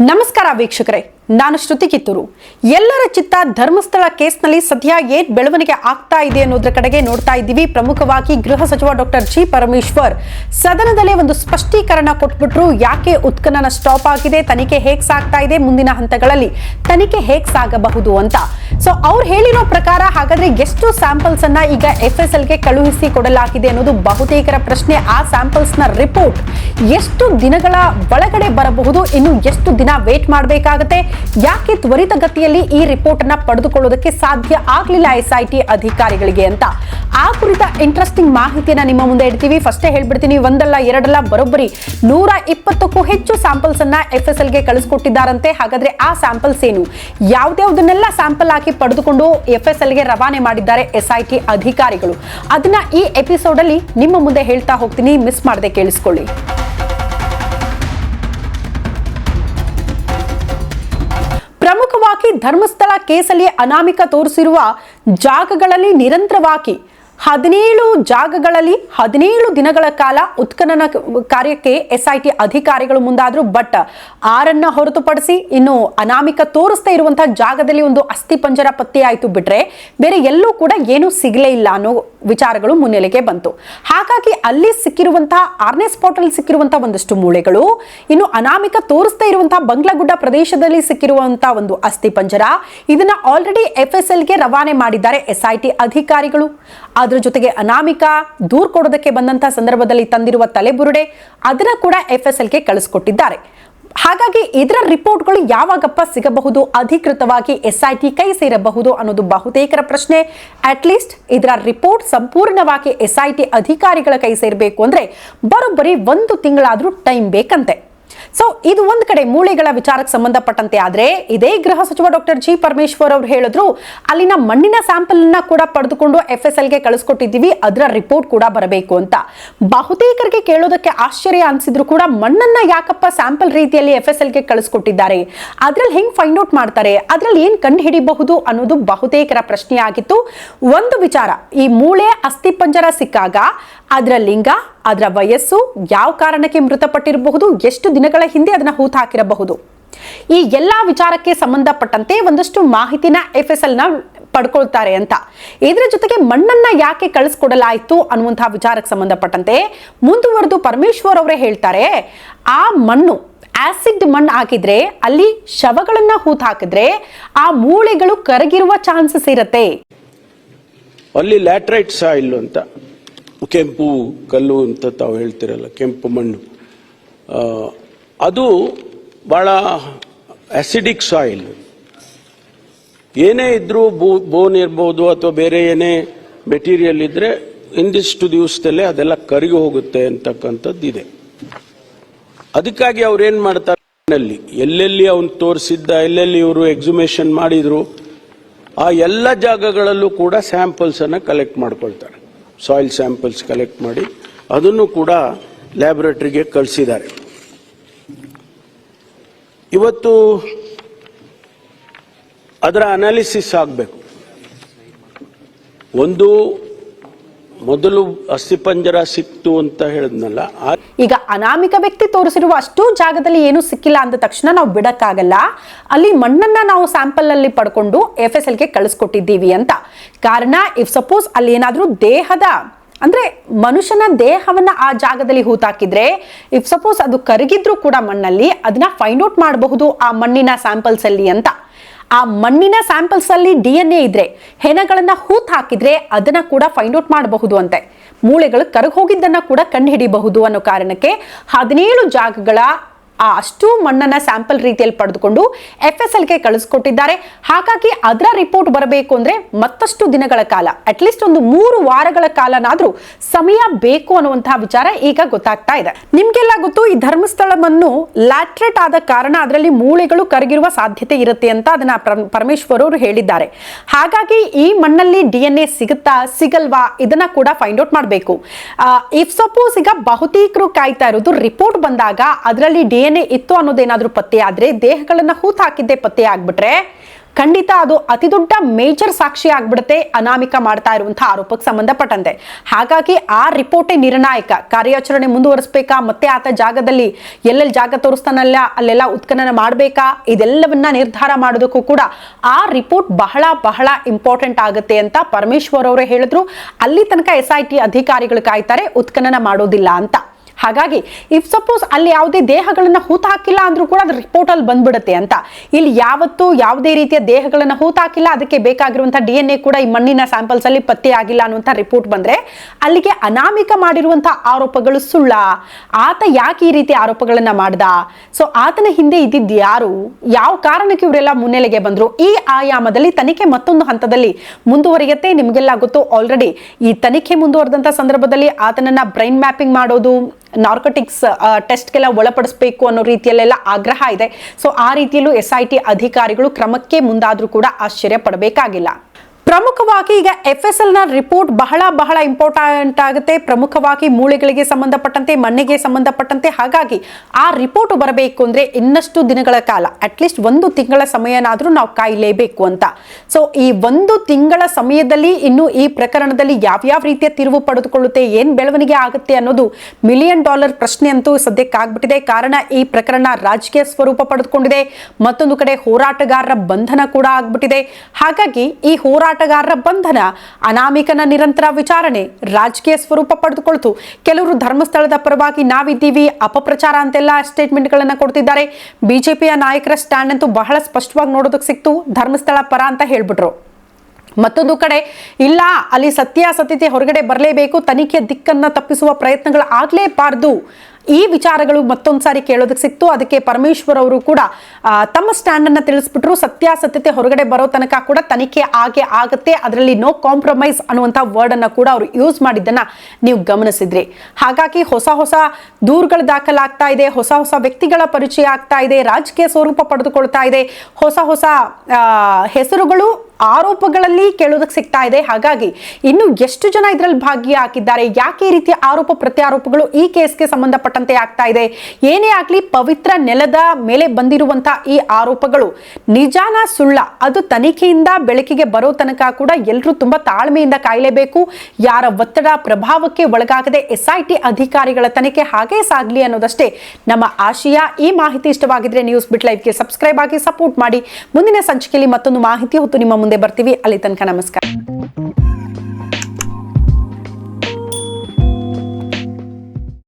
ನಮಸ್ಕಾರ ವೀಕ್ಷಕರೇ. ನಾನು ಶ್ರುತಿ ಕಿತ್ತೂರು ಎಲ್ಲರ ಚಿತ್ತ ಧರ್ಮಸ್ಥಳ ಕೇಸ್ನಲ್ಲಿ ಸದ್ಯ ಏನ್ ಬೆಳವಣಿಗೆ ಆಗ್ತಾ ಇದೆ ಅನ್ನೋದ್ರ ಕಡೆಗೆ ನೋಡ್ತಾ ಇದ್ದೀವಿ. ಪ್ರಮುಖವಾಗಿ ಗೃಹ ಸಚಿವ ಡಾಕ್ಟರ್ ಜಿ ಪರಮೇಶ್ವರ್ ಸದನದಲ್ಲೇ ಒಂದು ಸ್ಪಷ್ಟೀಕರಣ ಕೊಟ್ಬಿಟ್ರು. ಯಾಕೆ ಉತ್ಖನನ ಸ್ಟಾಪ್ ಆಗಿದೆ? ತನಿಖೆ ಹೇಗ್ ಸಾಗ್ತಾ ಇದೆ? ಮುಂದಿನ ಹಂತಗಳಲ್ಲಿ ತನಿಖೆ ಹೇಗ್ ಸಾಗಬಹುದು ಅಂತ. ಸೊ ಅವ್ರು ಹೇಳಿರೋ ಪ್ರಕಾರ ಹಾಗಾದ್ರೆ ಎಷ್ಟು ಸ್ಯಾಂಪಲ್ಸ್ ಅನ್ನ ಈಗ ಎಫ್ ಎಸ್ ಎಲ್ಗೆ ಕಳುಹಿಸಿ ಕೊಡಲಾಗಿದೆ ಅನ್ನೋದು ಬಹುತೇಕರ ಪ್ರಶ್ನೆ. ಆ ಸ್ಯಾಂಪಲ್ಸ್ನ ರಿಪೋರ್ಟ್ ಎಷ್ಟು ದಿನಗಳ ಒಳಗಡೆ ಬರಬಹುದು? ಇನ್ನು ಎಷ್ಟು ದಿನ ವೇಟ್ ಮಾಡಬೇಕಾಗುತ್ತೆ? ಯಾಕೆ ತ್ವರಿತಗತಿಯಲ್ಲಿ ಈ ರಿಪೋರ್ಟ್ ಅನ್ನ ಪಡೆದುಕೊಳ್ಳೋದಕ್ಕೆ ಸಾಧ್ಯ ಆಗಲಿಲ್ಲ ಎಸ್ಐಟಿ ಅಧಿಕಾರಿಗಳಿಗೆ ಅಂತ? ಆ ಕುರಿತ ಇಂಟ್ರೆಸ್ಟಿಂಗ್ ಮಾಹಿತಿಯನ್ನ ನಿಮ್ಮ ಮುಂದೆ ಇಡ್ತೀವಿ. ಫಸ್ಟೇ ಹೇಳ್ಬಿಡ್ತೀನಿ, ಒಂದಲ್ಲ, ಎರಡಲ್ಲ, ಬರೋಬ್ಬರಿ. ನೂರ ಇಪ್ಪತ್ತಕ್ಕೂ ಹೆಚ್ಚು ಸ್ಯಾಂಪಲ್ಸ್ ಅನ್ನ ಎಫ್ ಎಸ್ ಎಲ್ಗೆ ಕಳಿಸ್ಕೊಟ್ಟಿದ್ದಾರಂತೆ. ಹಾಗಾದ್ರೆ ಆ ಸ್ಯಾಂಪಲ್ಸ್ ಏನು? ಯಾವ್ದ್ಯಾವ್ದನ್ನೆಲ್ಲ ಸ್ಯಾಂಪಲ್ ಹಾಕಿ ಪಡೆದುಕೊಂಡು ಎಫ್ ಎಸ್ ಎಲ್ಗೆ ರವಾನೆ ಮಾಡಿದ್ದಾರೆ ಎಸ್ಐಟಿ ಅಧಿಕಾರಿಗಳು. ಅದನ್ನ ಈ ಎಪಿಸೋಡ್ ಅಲ್ಲಿ ನಿಮ್ಮ ಮುಂದೆ ಹೇಳ್ತಾ ಹೋಗ್ತೀನಿ. ಮಿಸ್ ಮಾಡದೆ ಕೇಳಿಸ್ಕೊಳ್ಳಿ. ಧರ್ಮಸ್ಥಳ ಕೇಸಲ್ಲಿ ಅನಾಮಿಕ ತೋರಿಸಿರುವ ಜಾಗಗಳಲ್ಲಿ ನಿರಂತರವಾಗಿ ಹದಿನೇಳು ಜಾಗಗಳಲ್ಲಿ ಹದಿನೇಳು ದಿನಗಳ ಕಾಲ ಉತ್ಖನನ ಕಾರ್ಯಕ್ಕೆ ಎಸ್ಐಟಿ ಅಧಿಕಾರಿಗಳು ಮುಂದಾದ್ರು, ಬಟ್ ಆರನ್ನ ಹೊರತುಪಡಿಸಿ ಇನ್ನು ಅನಾಮಿಕ ತೋರಿಸ್ತಾ ಇರುವಂತಹ ಜಾಗದಲ್ಲಿ ಒಂದು ಅಸ್ಥಿ ಪಂಜರ ಪತ್ತೆಯಾಯಿತು ಬಿಟ್ರೆ ಬೇರೆ ಎಲ್ಲೂ ಕೂಡ ಏನೂ ಸಿಗಲೇ ಇಲ್ಲ ಅನ್ನೋ ವಿಚಾರಗಳು ಮುನ್ನೆಲೆಗೆ ಬಂತು. ಹಾಗಾಗಿ ಅಲ್ಲಿ ಸಿಕ್ಕಿರುವಂತಹ ಆರನೇ ಸ್ಪಾಟ್ ಅಲ್ಲಿ ಸಿಕ್ಕಿರುವಂತಹ ಒಂದಷ್ಟು ಮೂಳೆಗಳು, ಇನ್ನು ಅನಾಮಿಕ ತೋರಿಸ್ತಾ ಇರುವಂತಹ ಬಂಗ್ಲಗುಡ್ಡ ಪ್ರದೇಶದಲ್ಲಿ ಸಿಕ್ಕಿರುವಂತಹ ಒಂದು ಅಸ್ಥಿ ಪಂಜರ, ಇದನ್ನ ಆಲ್ರೆಡಿ ಎಫ್ ಎಸ್ ಎಲ್ಗೆ ರವಾನೆ ಮಾಡಿದ್ದಾರೆ ಎಸ್ ಐ ಟಿ ಅಧಿಕಾರಿಗಳು. ಅದರ ಜೊತೆಗೆ ಅನಾಮಿಕ ದೂರ್ ಕೊಡೋದಕ್ಕೆ ಬಂದಂತಹ ಸಂದರ್ಭದಲ್ಲಿ ತಂದಿರುವ ತಲೆಬುರುಡೆ ಅದನ್ನ ಕೂಡ ಎಫ್ ಎಸ್ ಎಲ್ಗೆ ಕಳಿಸ್ಕೊಟ್ಟಿದ್ದಾರೆ. ಹಾಗಾಗಿ ಇದರ ರಿಪೋರ್ಟ್ಗಳು ಯಾವಾಗಪ್ಪ ಸಿಗಬಹುದು, ಅಧಿಕೃತವಾಗಿ ಎಸ್ ಐ ಟಿ ಕೈ ಸೇರಬಹುದು ಅನ್ನೋದು ಬಹುತೇಕರ ಪ್ರಶ್ನೆ. ಅಟ್ಲೀಸ್ಟ್ ಇದರ ರಿಪೋರ್ಟ್ ಸಂಪೂರ್ಣವಾಗಿ ಎಸ್ ಐ ಟಿ ಅಧಿಕಾರಿಗಳ ಕೈ ಸೇರಬೇಕು ಅಂದ್ರೆ ಬರೋಬ್ಬರಿ ಒಂದು ತಿಂಗಳಾದ್ರೂ ಟೈಮ್ ಬೇಕಂತೆ. ಸೊ ಇದು ಒಂದ್ ಕಡೆ ಮೂಳೆಗಳ ವಿಚಾರಕ್ಕೆ ಸಂಬಂಧಪಟ್ಟಂತೆ ಆದ್ರೆ ಇದೇ ಗೃಹ ಸಚಿವ ಡಾಕ್ಟರ್ ಜಿ ಪರಮೇಶ್ವರ್ ಅವರು ಹೇಳಿದ್ರು, ಅಲ್ಲಿನ ಮಣ್ಣಿನ ಸ್ಯಾಂಪಲ್ನ ಕೂಡ ಪಡೆದುಕೊಂಡು ಎಫ್ ಎಸ್ ಎಲ್ಗೆ ಕಳಿಸ್ಕೊಟ್ಟಿದ್ದೀವಿ, ಅದರ ರಿಪೋರ್ಟ್ ಕೂಡ ಬರಬೇಕು ಅಂತ. ಬಹುತೇಕರಿಗೆ ಕೇಳೋದಕ್ಕೆ ಆಶ್ಚರ್ಯ ಅನ್ಸಿದ್ರು ಕೂಡ ಮಣ್ಣನ್ನ ಯಾಕಪ್ಪ ಸ್ಯಾಂಪಲ್ ರೀತಿಯಲ್ಲಿ ಎಫ್ ಎಸ್ ಎಲ್ಗೆ ಕಳಿಸ್ಕೊಟ್ಟಿದ್ದಾರೆ? ಅದ್ರಲ್ಲಿ ಹೆಂಗ್ ಫೈಂಡ್ ಔಟ್ ಮಾಡ್ತಾರೆ? ಅದ್ರಲ್ಲಿ ಏನ್ ಕಂಡು ಹಿಡಿಬಹುದು ಅನ್ನೋದು ಬಹುತೇಕರ ಪ್ರಶ್ನೆ ಆಗಿತ್ತು ಒಂದು ವಿಚಾರ, ಈ ಮೂಳೆ ಅಸ್ಥಿಪಂಜರ ಸಿಕ್ಕಾಗ, ಅದರ ಲಿಂಗ ಅದರ ವಯಸ್ಸು ಯಾವ ಕಾರಣಕ್ಕೆ ಮೃತಪಟ್ಟಿರಬಹುದು, ಎಷ್ಟು ದಿನಗಳ ಹಿಂದೆ ಅದನ್ನ ಹೂತು ಹಾಕಿರಬಹುದು. ಈ ಎಲ್ಲಾ ವಿಚಾರಕ್ಕೆ ಸಂಬಂಧಪಟ್ಟಂತೆ ಒಂದಷ್ಟು ಮಾಹಿತಿನ ಎಫ್ ಎಸ್ ಎಲ್ನ ಪಡ್ಕೊಳ್ತಾರೆ ಅಂತ. ಇದರ ಜೊತೆಗೆ ಮಣ್ಣನ್ನ ಯಾಕೆ ಕಳಿಸ್ಕೊಡಲಾಯಿತು ಅನ್ನುವಂತಹ ವಿಚಾರಕ್ಕೆ ಸಂಬಂಧಪಟ್ಟಂತೆ ಮುಂದುವರೆದು ಪರಮೇಶ್ವರ್ ಅವರೇ ಹೇಳ್ತಾರೆ, ಆ ಮಣ್ಣು, ಆಸಿಡ್ ಮಣ್ಣು ಹಾಕಿದ್ರೆ, ಅಲ್ಲಿ ಶವಗಳನ್ನ ಹೂತ್ ಹಾಕಿದ್ರೆ ಆ ಮೂಳೆಗಳು ಕರಗಿರುವ ಚಾನ್ಸಸ್ ಇರತ್ತೆ. ಅಲ್ಲಿ ಲ್ಯಾಟ್ರೈಟ್ ಸಾಯಿಲ್ ಅಂತ. ಕೆಂಪು ಕಲ್ಲು ಅಂತ ತಾವು ಹೇಳ್ತಿರಲ್ಲ, ಕೆಂಪು ಮಣ್ಣು. ಅದು ಭಾಳ ಆ್ಯಸಿಡಿಕ್ ಸಾಯಿಲ್ ಏನೇ ಇದ್ರೂ ಬೋನ್ ಇರ್ಬೋದು ಅಥವಾ ಬೇರೆ ಏನೇ ಮೆಟೀರಿಯಲ್ ಇದ್ರೆ ಇಂದಿಷ್ಟು ದಿವಸದಲ್ಲೇ ಅದೆಲ್ಲ ಕರಗಿ ಹೋಗುತ್ತೆ ಅಂತಕ್ಕಂಥದ್ದು ಇದೆ ಅದಕ್ಕಾಗಿ ಅವ್ರೇನು ಮಾಡ್ತಾರೆ ಮಣ್ಣಲ್ಲಿ ಎಲ್ಲೆಲ್ಲಿ ಅವನು ತೋರಿಸಿದ್ದ, ಎಲ್ಲೆಲ್ಲಿ ಇವರು ಎಕ್ಸುಮೇಷನ್ ಮಾಡಿದ್ರು, ಆ ಎಲ್ಲ ಜಾಗಗಳಲ್ಲೂ ಕೂಡ ಸ್ಯಾಂಪಲ್ಸನ್ನು ಕಲೆಕ್ಟ್ ಮಾಡ್ಕೊಳ್ತಾರೆ. ಸಾಯಿಲ್ ಸ್ಯಾಂಪಲ್ಸ್ ಕಲೆಕ್ಟ್ ಮಾಡಿ ಅದನ್ನು ಕೂಡ ಲ್ಯಾಬೊರೇಟ್ರಿಗೆ ಕಳಿಸಿದ್ದಾರೆ. ಇವತ್ತು ಅದರ ಅನಾಲಿಸಿಸ್ ಆಗಬೇಕು. ಒಂದು ಮೊದಲು ಅಸ್ಥಿಪಂಜರ ಸಿಕ್ತು ಅಂತ ಹೇಳಿದ್ನಲ್ಲ ಈಗ ಅನಾಮಿಕ ವ್ಯಕ್ತಿ ತೋರಿಸಿರುವ ಅಷ್ಟು ಜಾಗದಲ್ಲಿ ಏನು ಸಿಕ್ಕಿಲ್ಲ ಅಂದ ತಕ್ಷಣ ನಾವು ಬಿಡಕ್ಕಾಗಲ್ಲ. ಅಲ್ಲಿ ಮಣ್ಣನ್ನ ನಾವು ಸ್ಯಾಂಪಲ್ ಅಲ್ಲಿ ಪಡ್ಕೊಂಡು ಎಫ್ ಎಸ್ ಎಲ್ಗೆ ಕಳಿಸ್ಕೊಟ್ಟಿದ್ದೀವಿ ಅಂತ. ಕಾರಣ ಇಫ್ ಸಪೋಸ್ ಅಲ್ಲಿ ಏನಾದರೂ ದೇಹದ, ಅಂದ್ರೆ ಮನುಷ್ಯನ ದೇಹವನ್ನ ಆ ಜಾಗದಲ್ಲಿ ಹೂತಾಕಿದ್ರೆ ಇಫ್ ಸಪೋಸ್ ಅದು ಕರಗಿದ್ರು ಕೂಡ ಮಣ್ಣಲ್ಲಿ, ಅದನ್ನ ಫೈಂಡ್ ಔಟ್ ಮಾಡಬಹುದು ಆ ಮಣ್ಣಿನ ಸ್ಯಾಂಪಲ್ಸ್ ಅಲ್ಲಿ ಅಂತ. ಆ ಮಣ್ಣಿನ ಸ್ಯಾಂಪಲ್ಸ್ ಅಲ್ಲಿ ಡಿ ಎನ್ ಎ ಇದ್ರೆ, ಹೆಣಗಳನ್ನ ಹೂತ್ ಹಾಕಿದ್ರೆ ಅದನ್ನ ಕೂಡ ಫೈಂಡ್ ಔಟ್ ಮಾಡಬಹುದು ಅಂತೆ. ಮೂಳೆಗಳು ಕರಗ ಹೋಗಿದ್ದನ್ನ ಕೂಡ ಕಂಡುಹಿಡಿಯಬಹುದು ಅನ್ನೋ ಕಾರಣಕ್ಕೆ ಹದಿನೇಳು ಜಾಗಗಳ ಆ ಅಷ್ಟು ಮಣ್ಣನ್ನ ಸ್ಯಾಂಪಲ್ ರೀತಿಯಲ್ಲಿ ಪಡೆದುಕೊಂಡು ಎಫ್ ಎಸ್ ಎಲ್ಗೆ ಕಳಿಸ್ಕೊಟ್ಟಿದ್ದಾರೆ. ಹಾಗಾಗಿ ಅದರ ರಿಪೋರ್ಟ್ ಬರಬೇಕು ಅಂದ್ರೆ ಮತ್ತಷ್ಟು ದಿನಗಳ ಕಾಲ ಅಟ್ಲೀಸ್ಟ್ ಒಂದು ಮೂರು ವಾರಗಳ ಕಾಲನಾದ್ರೂ ಸಮಯ ಬೇಕು ಅನ್ನುವಂತಹ ವಿಚಾರ ಈಗ ಗೊತ್ತಾಗ್ತಾ ಇದೆ. ನಿಮ್ಗೆಲ್ಲ ಗೊತ್ತು, ಈ ಧರ್ಮಸ್ಥಳವನ್ನು ಲ್ಯಾಟ್ರೇಟ್ ಆದ ಕಾರಣ ಅದರಲ್ಲಿ ಮೂಳೆಗಳು ಕರಗಿರುವ ಸಾಧ್ಯತೆ ಇರುತ್ತೆ ಅಂತ ಅದನ್ನ ಪ್ರ- ಪರಮೇಶ್ವರ್ ಅವರು ಹೇಳಿದ್ದಾರೆ. ಹಾಗಾಗಿ ಈ ಮಣ್ಣಲ್ಲಿ ಡಿ ಎನ್ ಎ ಸಿಗುತ್ತಾ, ಸಿಗಲ್ವಾ? ಇದನ್ನ ಕೂಡ ಫೈಂಡ್ ಔಟ್ ಮಾಡಬೇಕು. ಇಫ್ ಸಪೋಸ್ ಈಗ ಬಹುತೇಕರು ಕಾಯ್ತಾ ಇರೋದು ರಿಪೋರ್ಟ್ ಬಂದಾಗ ಅದರಲ್ಲಿ ಡಿ ಎ ಇತ್ತು ಅನ್ನೋದೇನಾದ್ರೂ ಪತ್ತೆ ಆದ್ರೆ ದೇಹಗಳನ್ನು ಹೂತ್ ಹಾಕಿದ್ದೆ ಪತ್ತೆ ಆಗ್ಬಿಟ್ರೆ ಖಂಡಿತ ಅದು ಅತಿ ದೊಡ್ಡ ಮೇಜರ್ ಸಾಕ್ಷಿ ಆಗ್ಬಿಡುತ್ತೆ ಅನಾಮಿಕ ಮಾಡ್ತಾ ಇರುವಂತಹ ಆರೋಪಕ್ಕೆ ಸಂಬಂಧಪಟ್ಟಂತೆ. ಹಾಗಾಗಿ ಆ ರಿಪೋರ್ಟೇ ನಿರ್ಣಾಯಕ. ಕಾರ್ಯಾಚರಣೆ ಮುಂದುವರಿಸಬೇಕಾ? ಮತ್ತೆ ಆತ ಜಾಗದಲ್ಲಿ ಎಲ್ಲೆಲ್ಲಿ ಜಾಗ ತೋರಿಸ್ತಾನಲ್ಲ, ಅಲ್ಲೆಲ್ಲ ಉತ್ಖನನ ಮಾಡಬೇಕಾ? ಇದೆಲ್ಲವನ್ನ ನಿರ್ಧಾರ ಮಾಡೋದಕ್ಕೂ ಕೂಡ ಆ ರಿಪೋರ್ಟ್ ಬಹಳ ಬಹಳ ಇಂಪಾರ್ಟೆಂಟ್ ಆಗುತ್ತೆ ಅಂತ ಪರಮೇಶ್ವರ್ ಅವರು ಹೇಳಿದ್ರು. ಅಲ್ಲಿ ತನಕ ಎಸ್ ಐ ಟಿ ಅಧಿಕಾರಿಗಳು ಕಾಯ್ತಾರೆ ಉತ್ಖನನ ಮಾಡೋದಿಲ್ಲ ಅಂತ. ಹಾಗಾಗಿ ಇಫ್ ಸಪೋಸ್ ಅಲ್ಲಿ ಯಾವುದೇ ದೇಹಗಳನ್ನು ಹೂತ ಹಾಕಿಲ್ಲ ಅಂದ್ರೂ ಕೂಡ ಅದು ರಿಪೋರ್ಟ್ ಅಲ್ಲಿ ಬಂದ್ಬಿಡುತ್ತೆ ಅಂತ. ಇಲ್ಲಿ ಯಾವತ್ತೂ ಯಾವುದೇ ರೀತಿಯ ದೇಹಗಳನ್ನು ಹೂತ ಹಾಕಿಲ್ಲ ಅದಕ್ಕೆ ಬೇಕಾಗಿರುವಂಥ ಡಿ ಎನ್ ಎ ಕೂಡ ಈ ಮಣ್ಣಿನ ಸ್ಯಾಂಪಲ್ಸ್ ಅಲ್ಲಿ ಪತ್ತೆ ಆಗಿಲ್ಲ ಅನ್ನುವಂಥ ರಿಪೋರ್ಟ್ ಬಂದ್ರೆ, ಅಲ್ಲಿಗೆ ಅನಾಮಿಕ ಮಾಡಿರುವಂಥ ಆರೋಪಗಳು ಸುಳ್ಳ. ಆತ ಯಾಕೆ ಈ ರೀತಿ ಆರೋಪಗಳನ್ನು ಮಾಡ್ದ? ಸೊ ಆತನ ಹಿಂದೆ ಇದ್ದಿದ್ದು ಯಾರು? ಯಾವ ಕಾರಣಕ್ಕೆ ಇವರೆಲ್ಲ ಮುನ್ನೆಲೆಗೆ ಬಂದರು? ಈ ಆಯಾಮದಲ್ಲಿ ತನಿಖೆ ಮತ್ತೊಂದು ಹಂತದಲ್ಲಿ ಮುಂದುವರಿಯುತ್ತೆ, ನಿಮಗೆಲ್ಲ ಗೊತ್ತು. ಆಲ್ರೆಡಿ ಈ ತನಿಖೆ ಮುಂದುವರೆದಂತ ಸಂದರ್ಭದಲ್ಲಿ ಆತನನ್ನ ಬ್ರೈನ್ ಮ್ಯಾಪಿಂಗ್ ಮಾಡೋದು ನಾರ್ಕೋಟಿಕ್ಸ್ ಟೆಸ್ಟ್ಗೆಲ್ಲ ಒಳಪಡಿಸಬೇಕು ಅನ್ನೋ ರೀತಿಯಲ್ಲೆಲ್ಲ ಆಗ್ರಹ ಇದೆ. ಸೊ ಆ ರೀತಿಯಲ್ಲೂ ಎಸ್ ಐ ಟಿ ಅಧಿಕಾರಿಗಳು ಕ್ರಮಕ್ಕೆ ಮುಂದಾದ್ರೂ ಕೂಡ ಆಶ್ಚರ್ಯ ಪಡಬೇಕಾಗಿಲ್ಲ. ಪ್ರಮುಖವಾಗಿ ಈಗ ಎಫ್ ಎಸ್ ಎಲ್ನ ರಿಪೋರ್ಟ್ ಬಹಳ ಬಹಳ ಇಂಪಾರ್ಟೆಂಟ್ ಆಗುತ್ತೆ. ಪ್ರಮುಖವಾಗಿ ಮೂಳೆಗಳಿಗೆ ಸಂಬಂಧಪಟ್ಟಂತೆ, ಮಣ್ಣಿಗೆ ಸಂಬಂಧಪಟ್ಟಂತೆ. ಹಾಗಾಗಿ ಆ ರಿಪೋರ್ಟ್ ಬರಬೇಕು ಅಂದ್ರೆ ಇನ್ನಷ್ಟು ದಿನಗಳ ಕಾಲ ಅಟ್ಲೀಸ್ಟ್ ಒಂದು ತಿಂಗಳ ಸಮಯನಾದ್ರೂ ನಾವು ಕಾಯಲೇಬೇಕು ಅಂತ. ಸೊ ಈ ಒಂದು ತಿಂಗಳ ಸಮಯದಲ್ಲಿ ಇನ್ನು ಈ ಪ್ರಕರಣದಲ್ಲಿ ಯಾವ್ಯಾವ ರೀತಿಯ ತಿರುವು ಪಡೆದುಕೊಳ್ಳುತ್ತೆ, ಏನ್ ಬೆಳವಣಿಗೆ ಆಗುತ್ತೆ ಅನ್ನೋದು ಮಿಲಿಯನ್ ಡಾಲರ್ ಪ್ರಶ್ನೆ ಅಂತೂ ಸದ್ಯಕ್ಕೆ ಆಗ್ಬಿಟ್ಟಿದೆ. ಕಾರಣ ಈ ಪ್ರಕರಣ ರಾಜಕೀಯ ಸ್ವರೂಪ ಪಡೆದುಕೊಂಡಿದೆ. ಮತ್ತೊಂದು ಕಡೆ ಹೋರಾಟಗಾರರ ಬಂಧನ ಕೂಡ ಆಗ್ಬಿಟ್ಟಿದೆ. ಹಾಗಾಗಿ ಈ ಹೋರಾಟಗಾರರ ಬಂಧನ, ಅನಾಮಿಕನ ನಿರಂತರ ವಿಚಾರಣೆ, ರಾಜಕೀಯ ಸ್ವರೂಪ ಪಡೆದುಕೊಳ್ತು. ಕೆಲವರು ಧರ್ಮಸ್ಥಳದ ಪರವಾಗಿ ನಾವಿದ್ದೀವಿ, ಅಪಪ್ರಚಾರ ಅಂತೆಲ್ಲ ಸ್ಟೇಟ್ಮೆಂಟ್ಗಳನ್ನು ಕೊಡ್ತಿದ್ದಾರೆ. ಬಿಜೆಪಿಯ ನಾಯಕರ ಸ್ಟ್ಯಾಂಡ್ ಅಂತೂ ಬಹಳ ಸ್ಪಷ್ಟವಾಗಿ ನೋಡೋದಕ್ಕೆ ಸಿಕ್ತು. ಧರ್ಮಸ್ಥಳ ಪರ ಅಂತ ಹೇಳ್ಬಿಟ್ರು. ಮತ್ತೊಂದು ಕಡೆ, ಇಲ್ಲ, ಅಲ್ಲಿ ಸತ್ಯಾಸತ್ಯತೆ ಹೊರಗಡೆ ಬರಲೇಬೇಕು ತನಿಖೆಯ ದಿಕ್ಕನ್ನ ತಪ್ಪಿಸುವ ಪ್ರಯತ್ನಗಳು ಆಗಲೇಬಾರ್ದು. ಈ ವಿಚಾರಗಳು ಮತ್ತೊಂದು ಸಾರಿ ಕೇಳೋದಕ್ಕೆ ಸಿಕ್ತು. ಅದಕ್ಕೆ ಪರಮೇಶ್ವರ್ ಅವರು ಕೂಡ ತಮ್ಮ ಸ್ಟ್ಯಾಂಡನ್ನು ತಿಳಿಸ್ಬಿಟ್ರು. ಸತ್ಯಾಸತ್ಯತೆ ಹೊರಗಡೆ ಬರೋ ತನಕ ಕೂಡ ತನಿಖೆ ಆಗೆ ಆಗುತ್ತೆ. ಅದರಲ್ಲಿ ನೋ ಕಾಂಪ್ರಮೈಸ್ ಅನ್ನುವಂಥ ವರ್ಡ್ ಅನ್ನ ಕೂಡ ಅವರು ಯೂಸ್ ಮಾಡಿದ್ದನ್ನು ನೀವು ಗಮನಿಸಿದ್ರಿ. ಹಾಗಾಗಿ ಹೊಸ ಹೊಸ ದೂರುಗಳು ದಾಖಲಾಗ್ತಾ ಇದೆ, ಹೊಸ ಹೊಸ ವ್ಯಕ್ತಿಗಳ ಪರಿಚಯ ಆಗ್ತಾ ಇದೆ, ರಾಜಕೀಯ ಸ್ವರೂಪ ಪಡೆದುಕೊಳ್ತಾ ಇದೆ, ಹೊಸ ಹೊಸ ಹೆಸರುಗಳು ಆರೋಪಗಳಲ್ಲಿ ಕೇಳೋದಕ್ಕೆ ಸಿಗ್ತಾ ಇದೆ. ಹಾಗಾಗಿ ಇನ್ನು ಎಷ್ಟು ಜನ ಇದರಲ್ಲಿ ಭಾಗಿಯಾಗಿದ್ದಾರೆ? ಯಾಕೆ ಈ ರೀತಿಯ ಆರೋಪ ಪ್ರತ್ಯಾರೋಪಗಳು ಈ ಕೇಸ್ಗೆ ಸಂಬಂಧಪಟ್ಟಂತೆ ಆಗ್ತಾ ಇದೆ? ಏನೇ ಆಗ್ಲಿ ಪವಿತ್ರ ನೆಲದ ಮೇಲೆ ಬಂದಿರುವಂತಹ ಈ ಆರೋಪಗಳು ನಿಜಾನ ಸುಳ್ಳ, ಅದು ತನಿಖೆಯಿಂದ ಬೆಳಕಿಗೆ ಬರೋ ತನಕ ಕೂಡ ಎಲ್ಲರೂ ತುಂಬಾ ತಾಳ್ಮೆಯಿಂದ ಕಾಯಲೇಬೇಕು. ಯಾರ ಒತ್ತಡ ಪ್ರಭಾವಕ್ಕೆ ಒಳಗಾಗದೆ ಎಸ್ಐಟಿ ಅಧಿಕಾರಿಗಳ ತನಿಖೆ ಹಾಗೇ ಸಾಗ್ಲಿ ಅನ್ನೋದಷ್ಟೇ ನಮ್ಮ ಆಶಯ. ಈ ಮಾಹಿತಿ ಇಷ್ಟವಾಗಿದ್ರೆ ನ್ಯೂಸ್ ಬಿಟ್ ಲೈವ್ಗೆ ಸಬ್ಸ್ಕ್ರೈಬ್ ಆಗಿ ಸಪೋರ್ಟ್ ಮಾಡಿ. ಮುಂದಿನ ಸಂಚಿಕೆಯಲ್ಲಿ ಮತ್ತೊಂದು ಮಾಹಿತಿ ಹೊತ್ತು ನಿಮ್ಮ ಮುಂದೆ ಬರ್ತೀವಿ. ಅಲ್ಲಿ ತನಕ ನಮಸ್ಕಾರ.